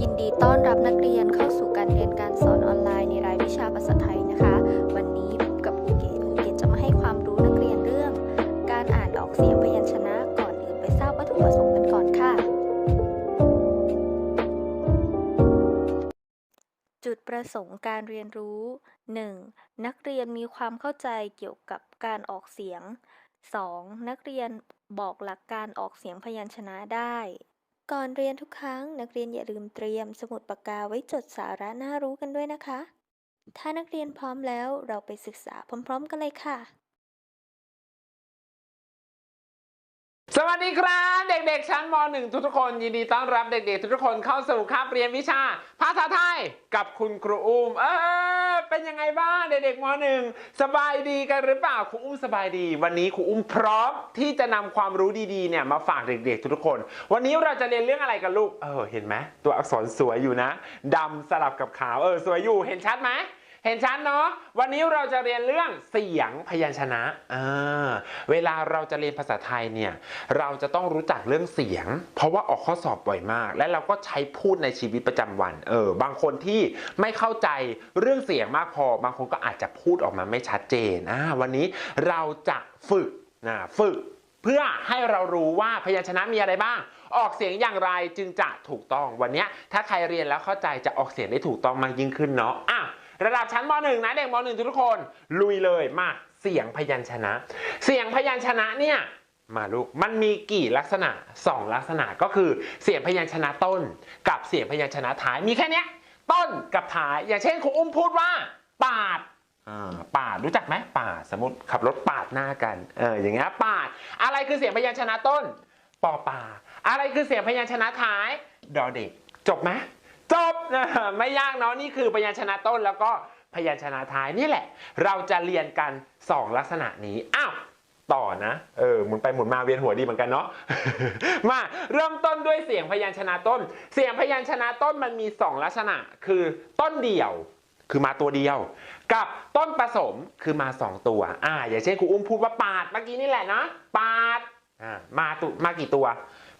ยินดีต้อนรับนักเรียนเข้าสู่การเรียนการสอนออนไลน์ในรายวิชาภาษาไทยนะคะ วันนี้พบกับครูเกศครูเกศจะมาให้ความรู้นักเรียนเรื่อง การอ่านออกเสียงพยัญชนะก่อนอื่นไปทราบวัตถุประสงค์กันก่อนค่ะ จุดประสงค์การเรียนรู้ 1. นักเรียนมีความเข้าใจเกี่ยวกับการออกเสียง 2. นักเรียนบอกหลักการออกเสียงพยัญชนะได้ ก่อนเรียนทุกครั้งนักเรียนอย่าลืมเตรียมสมุดปากกาไว้จดสาระน่ารู้กันด้วยนะคะ ถ้านักเรียนพร้อมแล้วเราไปศึกษาพร้อม ๆ กันเลยค่ะ สวัสดีครับเด็กๆชั้นม .1 ทุกๆคน ยินดีต้อนรับเด็กๆ ทุกๆคนเข้าสู่คาบเรียนวิชา ภาษาไทยกับคุณครูอุ้มเออเป็นยังไงบ้างเด็กๆม .1 สบายดีกันหรือเปล่าครูอุ้มสบายดี วันนี้ครูอุ้มพร้อมที่จะนำความรู้ดีๆเนี่ยมาฝากเด็กๆ ทุกๆคน วันนี้เราจะเรียนเรื่องอะไรกันลูกเออเห็นไหมตัวอักษรสวยอยู่นะดำสลับกับขาวเออสวยอยู่เห็นชัดไหม เห็นชัดเนาะ วันนี้เราจะเรียนเรื่องเสียงพยัญชนะอ่าเวลาเราจะเรียนภาษาไทยเนี่ย เราจะต้องรู้จักเรื่องเสียง เพราะว่าออกข้อสอบบ่อยมาก และเราก็ใช้พูดในชีวิตประจำวัน เออ บางคนที่ไม่เข้าใจเรื่องเสียงมากพอ บางคนก็อาจจะพูดออกมาไม่ชัดเจนอ่าวันนี้เราจะฝึกนะฝึกเพื่อให้เรารู้ว่าพยัญชนะมีอะไรบ้าง ออกเสียงอย่างไรจึงจะถูกต้อง วันนี้ถ้าใครเรียนแล้วเข้าใจจะออกเสียงได้ถูกต้องมากยิ่งขึ้นเนาะอะ ระดับชั้นม .1 นะเด็กม .1 ทุกคน ลุยเลยมาเสียงพยัญชนะ เสียงพยัญชนะเนี่ยมาลูก มันมีกี่ลักษณะ 2 ลักษณะก็คือเสียงพยัญชนะต้น กับเสียงพยัญชนะท้ายมีแค่เนี้ยต้นกับท้ายอย่างเช่นครูอุ้มพูดว่า ปาดอ่าปาดรู้จักไหมปาดสมมติขับรถปาดหน้ากันเอออย่างเงี้ยปาด อะไรคือเสียงพยัญชนะต้นปอปา อะไรคือเสียงพยัญชนะท้าย ดอเด็ก จบไหม จบนะไม่ยากเนาะนี่คือพยัญชนะต้นแล้วก็พยัญชนะท้ายนี่แหละ เราจะเรียนกัน 2 ลักษณะนี้อ้าวต่อนะ เออ หมุนไปหมุนมาเวียนหัวดีเหมือนกันเนาะ มาเริ่มต้นด้วยเสียงพยัญชนะต้น เสียงพยัญชนะต้นมันมี 2 ลักษณะ คือต้นเดี่ยว คือมาตัวเดียว กับต้นผสมคือมา 2 ตัว อ่า อย่างเช่นครูอุ้มพูดว่าปาดเมื่อกี้นี่แหละนะปาด อ่า มาตุมากี่ตัว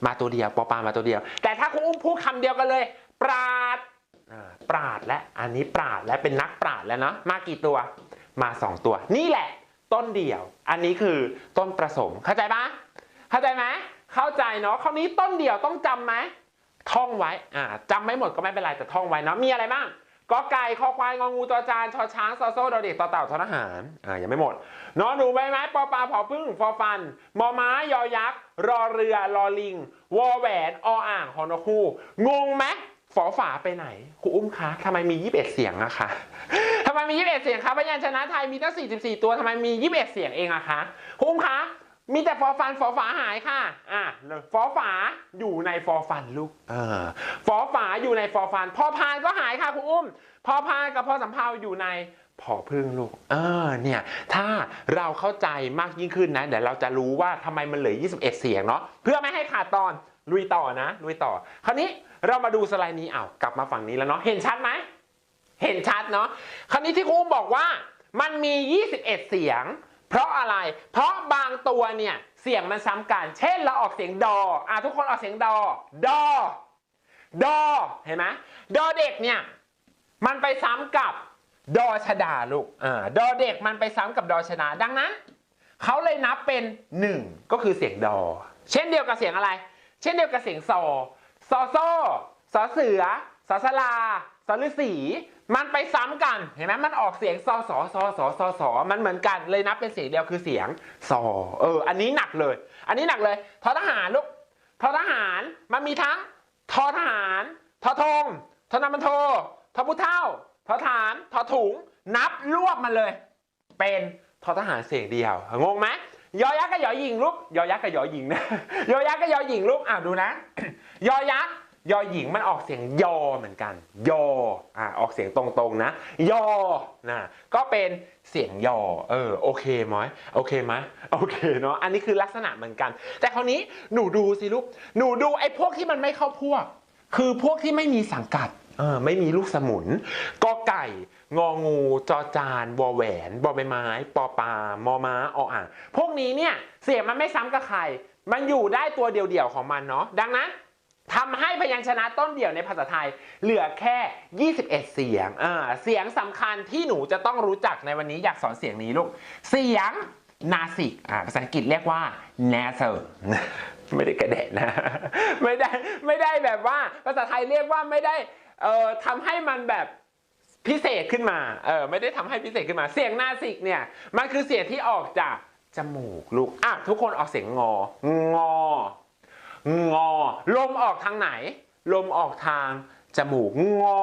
มาตัวเดียว ปอปามาตัวเดียว แต่ถ้าครูอุ้มพูดคำเดียวกันเลย ปราดปราดและอันนี้ปราดและเป็นนักปราดแล้วเนาะมากี่ตัวมา 2 ตัว นี่แหละ ต้นเดี่ยว อันนี้คือต้นผสมเข้าใจปะเข้าใจไหมเข้าใจเนาะคราวนี้ต้นเดี่ยวต้องจำไหมท่องไว้อ่าจำไม่หมดก็ไม่เป็นไรแต่ท่องไว้เนาะมีอะไรบ้างกอไก่คอควายงองูจอจานชอช้างซอโซ่ดอเด็กต่อเต่าทอทหารอ่ายังไม่หมดนอนหนูใบไม้ปอปลาผอพึ่งฟอฟัน มอม้ายอยักษ์ รอเรือรอลิง วอแหวนออ่างฮอนคูงงไหม ฝอฝาไปไหนครูอุ้มคะทำไมมี21เสียงอะคะทำไมมี21เสียงคะพยัญชนะไทยมีตั้ง44 ตัวทำไมมี21เสียงเองอะคะครูอุ้มคะมีแต่ฟอฟันฟอฝาหายค่ะ อะฟอฝาอยู่ในฟอฟันลูก เออ ฟอฝาอยู่ในฟอฟัน พอพานก็หายค่ะครูอุ้ม พอพานกับพอสำเภาอยู่ในพอพึ่งลูก เออ เนี่ย ถ้าเราเข้าใจมากยิ่งขึ้นนะ เดี๋ยวเราจะรู้ว่าทำไมมันเหลือ 21 เสียงเนาะ เพื่อไม่ให้ขาดตอน ลุยต่อนะลุยต่อ คราวนี้เรามาดูสไลด์นี้อ้าวกลับมาฝั่งนี้แล้วเนาะเห็นชัดไหมเห็นชัดเนาะคราวนี้ที่ครูบอกว่ามันมี 21 เสียง เพราะอะไร เพราะบางตัวเนี่ยเสียงมันซ้ำกัน เช่นเราออกเสียงดออะทุกคนออกเสียงดอ ดอ ดอ เห็นไหมดอเด็กเนี่ยมันไปซ้ำกับดอชดาลูกอ่าดอเด็กมันไปซ้ำกับดอชดาดังนั้นเขาเลยนับเป็น 1 ก็คือเสียงดอ เช่นเดียวกับเสียงอะไร เช่นเดียวกับเสียงซอซอโซสอเสือสอสลาสอฤษีมันไปซ้ำกันเห็นไหมมันออกเสียงซอสอซอสอซอสอมันเหมือนกันเลยนับเป็นเสียงเดียวคือเสียงซอเออ อันนี้หนักเลย อันนี้หนักเลยทอทหารลูกทอทหารมันมีทั้งทอทหารทอทงทอนามันโททอผู้เท่าทอฐานทอถุง นับรวบมันเลย เป็นทอทหารเสียงเดียวงงไหมยอยักษ์กับยอหญิงลูก ยอยักษ์กับยอหญิงนะยอยักษ์กับยอหญิงลูกอะดูนะ ยอยักษ์ยอหญิงมันออกเสียงยอเหมือนกัน ยออะออกเสียงตรงๆนะ ยอนะก็เป็นเสียงยอเออโอเคไหมโอเคไหมโอเคเนาะอันนี้คือลักษณะเหมือนกัน แต่คราวนี้หนูดูสิลูกหนูดูไอ้พวกที่มันไม่เข้าพวก คือพวกที่ไม่มีสังกัด เออไม่มีลูกสมุนกอไก่ งองู จอจานวอแหวนบอใบไม้ ปอปลามอม้าออ่างพวกนี้เนี่ย เสียงมันไม่ซ้ำกับใคร มันอยู่ได้ตัวเดียวๆของมันเนาะดังนั้นทำให้พยัญชนะต้นเดี่ยวในภาษาไทยเหลือแค่ 21 เสียงอ่าเสียงสำคัญที่หนูจะต้องรู้จักในวันนี้อยากสอนเสียงนี้ลูก เสียงนาสิกอ่าภาษาอังกฤษเรียกว่า nasal ไม่ได้กระเด็นนะ ภาษาไทยเรียกว่าไม่ได้เอ่อทำให้มันแบบพิเศษขึ้นมา เออไม่ได้ทำให้พิเศษขึ้นมา เสียงนาสิกเนี่ย มันคือเสียงที่ออกจากจมูกลูก อะทุกคนออกเสียงงอ งอ งอ ลมออกทางไหน ลมออกทางจมูก งอ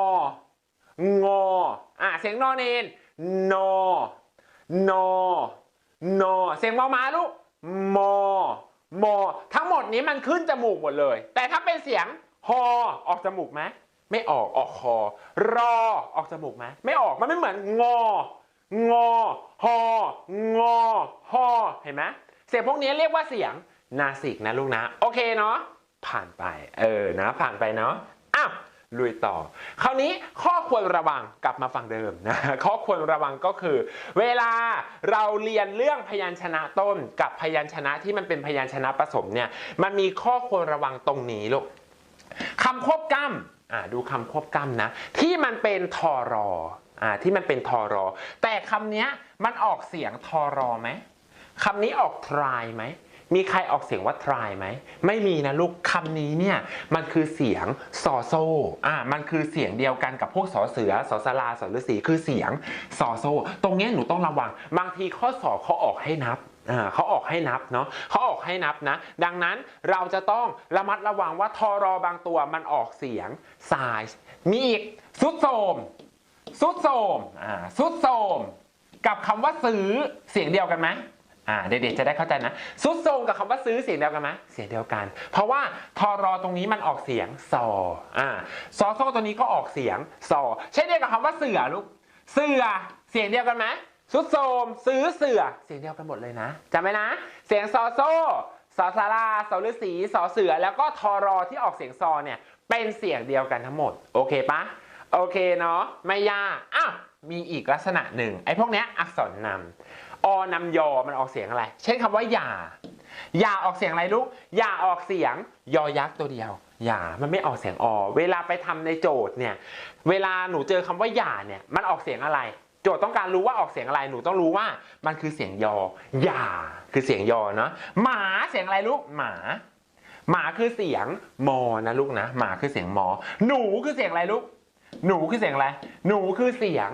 งอ อะเสียงนอนเอนนอ นอ นอ เสียงมอมาลูก มอ มอ ทั้งหมดนี้มันขึ้นจมูกหมดเลย แต่ถ้าเป็นเสียง ฮอออกจมูกไหมไม่ออกออกคอ รอออกจมูกไหมไม่ออกมันไม่เหมือนงองอฮองอฮอเห็นไหมเสียงพวกนี้เรียกว่าเสียงนาสิกนะลูกนะ โอเคเนาะผ่านไป เออนะ ผ่านไปเนาะอ้าวลุยต่อ คราวนี้ข้อควรระวังกลับมาฟังเดิมนะข้อควรระวังก็คือ เวลาเราเรียนเรื่องพยัญชนะต้นกับพยัญชนะที่มันเป็นพยัญชนะผสมเนี่ยมันมีข้อควรระวังตรงนี้ลูก คำควบกล้ำดูคำควบกล้ำนะ ที่มันเป็นทอรออที่มันเป็นทอรอ แต่คำนี้มันออกเสียงทอรอไหมคำนี้ออกทรายไหมมีใครออกเสียงว่าทรายไหม ไม่มีนะลูกคำนี้เนี่ย มันคือเสียงซอโซอ่ามันคือเสียงเดียวกันกับพวกสอเสือสอสลาสอฤาษีคือเสียงซอโซ ตรงนี้หนูต้องระวัง บางทีข้อสอบเขาออกให้นับ เขาออกให้นับเนาะเขาออกให้นับนะ ดังนั้นเราจะต้องระมัดระวังว่าทอรอบางตัวมันออกเสียงสายมีอีกสุดโสมสุดโสมอ่าสุดโสมกับคำว่าซื้อเสียงเดียวกันไหมอ่าเด็กๆจะได้เข้าใจนะสุดโสมกับคำว่าซื้อเสียงเดียวกันไหมเสียงเดียวกัน เพราะว่าทอรอตรงนี้มันออกเสียงซออ่าซอโซตัวนี้ก็ออกเสียงซอเช่นเดียวกับคำว่าเสือลูกเสือเสียงเดียวกันไหม สุดโสมซื้อเสือเสียงเดียวกันหมดเลยนะจำไว้นะ เสียงซอโซสอสาราสอฤษีสอเสือ แล้วก็ทอรอที่ออกเสียงซอเนี่ย เป็นเสียงเดียวกันทั้งหมด โอเคปะโอเคเนาะไม่ยากอ้าวมีอีกลักษณะหนึ่งไอ้พวกเนี้ยอักษรนำอนำยอมันออกเสียงอะไร เช่นคำว่าอย่า อย่าออกเสียงอะไรลูกอย่าออกเสียงยอยักษ์ตัวเดียว อย่ามันไม่ออกเสียงอ เวลาไปทำในโจทย์เนี่ย เวลาหนูเจอคำว่าอย่าเนี่ย มันออกเสียงอะไร โจทย์ต้องการรู้ว่าออกเสียงอะไรหนูต้องรู้ว่ามันคือเสียงยอย่าคือเสียงยอเนาะหมาเสียงอะไรลูกหมา หมาคือเสียงมอนะลูกนะหมาคือเสียงมอ หนูคือเสียงอะไรลูกหนูคือเสียงอะไร หนูคือเสียง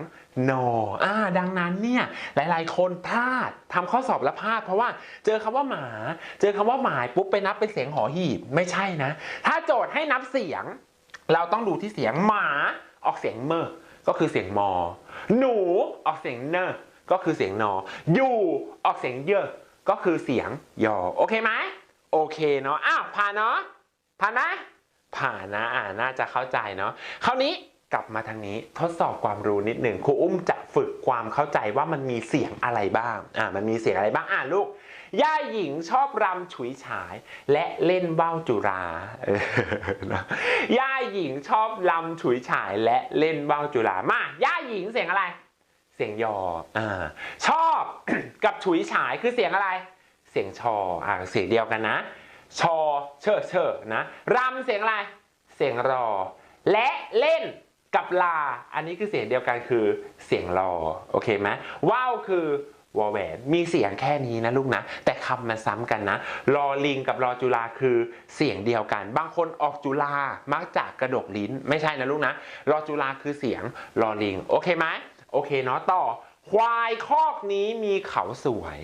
นออ่า ดังนั้นเนี่ย หลาย ๆ คนพลาดทำข้อสอบแล้วพลาด เพราะว่าเจอคำว่าหมา เจอคำว่าหมายปุ๊บไปนับเป็นเสียงหอหีบ ไม่ใช่นะ ถ้าโจทย์ให้นับเสียง เราต้องดูที่เสียงหมา ออกเสียงเมอก็คือเสียงมอ หนูออกเสียงเนอก็คือเสียงนอ อยู่ออกเสียงเยอะก็คือเสียงยอ โอเคไหมโอเคเนาะ อ้าวผ่านเนาะผ่านไหมผ่านนะ อ่าน่าจะเข้าใจเนาะคราวนี้ กลับมาทางนี้ทดสอบความรู้นิดหนึ่งครูอุ้มจะฝึกความเข้าใจว่ามันมีเสียงอะไรบ้าง อ่า มันมีเสียงอะไรบ้าง อ่าลูก ย่าหญิงชอบรำฉุยฉาย และเล่นว่าวจุราย่าหญิงชอบรำฉุยฉายและเล่นว่าวจุรามา ย่าหญิงเสียงอะไร เสียงยอ อ่า ชอบกับฉุยฉายคือเสียงอะไร เสียงชอ อ่า เสียงเดียวกันนะ ชอ เชอเชอนะรำเสียงอะไร เสียงรอ และเล่น กับลา อันนี้คือเสียงเดียวกันคือเสียงรอ โอเคไหมว่าวคือวอแหวนมีเสียงแค่นี้นะลูกนะ แต่คำมันซ้ำกันนะ รอลิงกับรอจุฬาคือเสียงเดียวกัน บางคนออกจุฬามักจะกกระดกลิ้น ไม่ใช่นะลูกนะ รอจุฬาคือเสียงรอลิง โอเคไหมโอเคเนาะต่อ ควายคอกนี้มีเขาสวย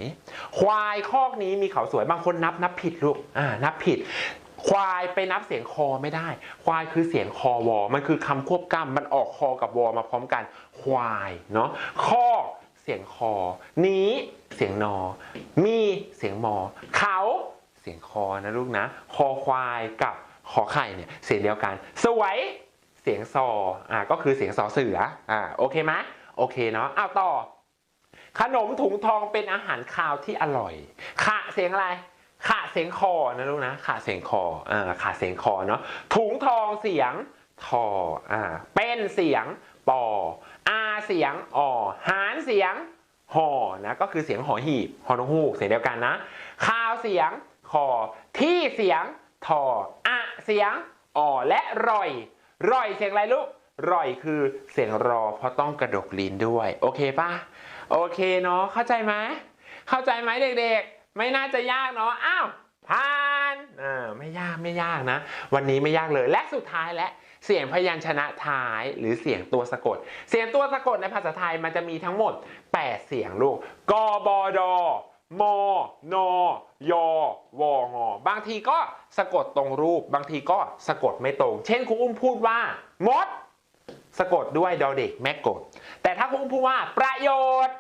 ควายคอกนี้มีเขาสวย บางคนนับนับผิดลูกอ่านับผิด ควายไปนับเสียงคอไม่ได้ ควายคือเสียงคอวอ มันคือคำควบกล้ำมันออกคอกับวอมาพร้อมกัน ควายเนาะคอเสียงคอ นี้เสียงนอ มีเสียงมอ เขาเสียงคอนะลูกนะ คอควายกับขอไข่เนี่ยเสียงเดียวกัน สวยเสียงซออ่าก็คือเสียงสอเสืออ่าโอเคไหมโอเคเนาะเอาต่อ ขนมถุงทองเป็นอาหารคาวที่อร่อย ขะเสียงอะไร ขะเสียงคอนะลูกนะขะเสียงคออ่าขะเสียงคอเนาะถุงทองเสียงทออ่าเป็นเสียงปออาเสียงอหารเสียงหอนะก็คือเสียงหอหีบหอนกฮูกเสียงเดียวกันนะคาวเสียงคอที่เสียงทออะเสียงอและรอย รอยเสียงอะไรลูกรอยคือเสียงรอเพราะต้องกระดกลิ้นด้วย โอเคปะโอเคเนาะเข้าใจไหมเข้าใจไหมเด็กๆ ไม่น่าจะยากเนาะอ้าวผ่านอ่าไม่ยากไม่ยากนะ วันนี้ไม่ยากเลยและสุดท้ายและเสียงพยัญชนะท้ายหรือเสียงตัวสะกด เสียงตัวสะกดในภาษาไทยมันจะมีทั้งหมด 8 เสียงลูกกบดมนย วงอบางทีก็สะกดตรงรูป บางทีก็สะกดไม่ตรง เช่นครูอุ้มพูดว่า มด สะกดด้วยดอเด็กแม่กด แต่ถ้าครูอุ้มพูดว่าประโยชน์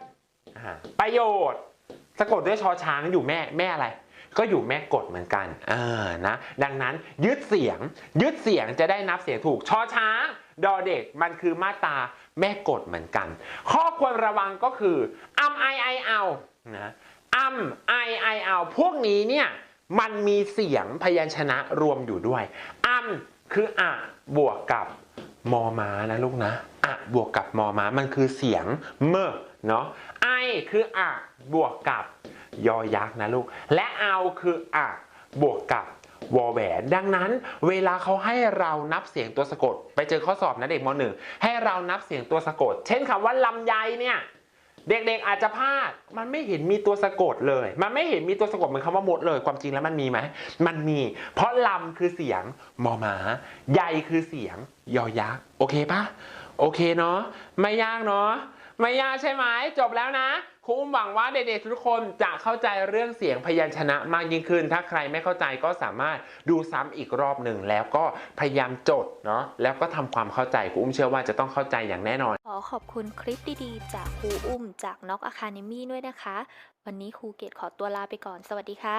อ่าประโยชน์ สะกดด้วยชอช้างอยู่แม่แม่อะไร ก็อยู่แม่กดเหมือนกันอ่านะดังนั้นยึดเสียง ยึดเสียงจะได้นับเสียงถูกชอช้างดอเด็กมันคือมาตาแม่กดเหมือนกัน ข้อควรระวังก็คืออัมไอไอเอานะอัมไอไอเอาพวกนี้เนี่ยมันมีเสียงพยัญชนะรวมอยู่ด้วยอัมคืออะบวกกับมอม้านะลูกนะอะบวกกับมอมามันคือเสียงเมอเนาะ ไอคืออะบวกกับ ยอยักษ์นะลูก และเอาคืออะบวกกับวอแหวนดังนั้นเวลาเขาให้เรานับเสียงตัวสะกด ไปเจอข้อสอบนะเด็กมหนึ่งให้เรานับเสียงตัวสะกด เช่นคำว่าลำไยเนี่ยเด็กๆอาจจะพลาด มันไม่เห็นมีตัวสะกดเลย มันไม่เห็นมีตัวสะกดเหมือนคำว่ามดเลย ความจริงแล้วมันมีไหม มันมี เพราะลำคือเสียงมอมาใยคือเสียงยอยักษ์ โอเคปะโอเคเนาะ ไม่ยากเนาะ ไม่ยากใช่ไหมจบแล้วนะครูอุ้มหวังว่าเด็กๆทุกคนจะเข้าใจเรื่องเสียงพยัญชนะมากยิ่งขึ้น ถ้าใครไม่เข้าใจก็สามารถดูซ้ำอีกรอบหนึ่งแล้วก็พยายามจดเนาะแล้วก็ทำความเข้าใจครูอุ้มเชื่อว่าจะต้องเข้าใจอย่างแน่นอน ขอขอบคุณคลิปดีๆ จากครูอุ้มจากน็อกอะคาเดมี่ด้วยนะคะ วันนี้ครูเกดขอตัวลาไปก่อนสวัสดีค่ะ